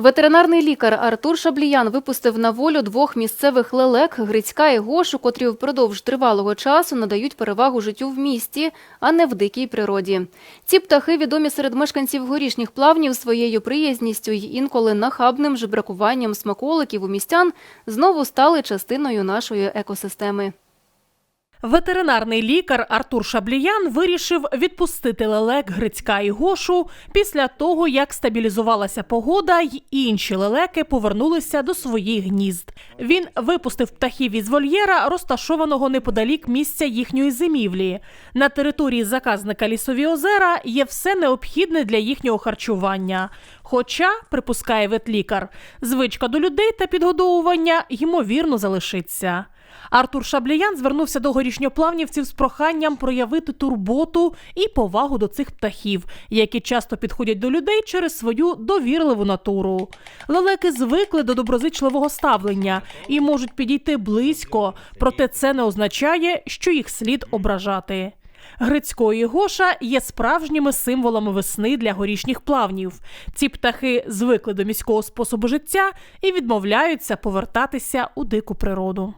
Ветеринарний лікар Артур Шабліян випустив на волю двох місцевих лелек Грицька і Гошу, котрі впродовж тривалого часу надають перевагу життю в місті, а не в дикій природі. Ці птахи відомі серед мешканців горішніх плавнів своєю приязністю й інколи нахабним жебракуванням смаколиків у містян знову стали частиною нашої екосистеми. Ветеринарний лікар Артур Шабліян вирішив відпустити лелек Грицька і Гошу після того, як стабілізувалася погода, й інші лелеки повернулися до своїх гнізд. Він випустив птахів із вольєра, розташованого неподалік місця їхньої зимівлі. На території заказника лісові озера є все необхідне для їхнього харчування. Хоча, припускає ветлікар, звичка до людей та підгодовування ймовірно залишиться. Артур Шабліян звернувся до горішньоплавнівців з проханням проявити турботу і повагу до цих птахів, які часто підходять до людей через свою довірливу натуру. Лелеки звикли до доброзичливого ставлення і можуть підійти близько, проте це не означає, що їх слід ображати. Грицько і Гоша є справжніми символами весни для горішніх плавнів. Ці птахи звикли до міського способу життя і відмовляються повертатися у дику природу.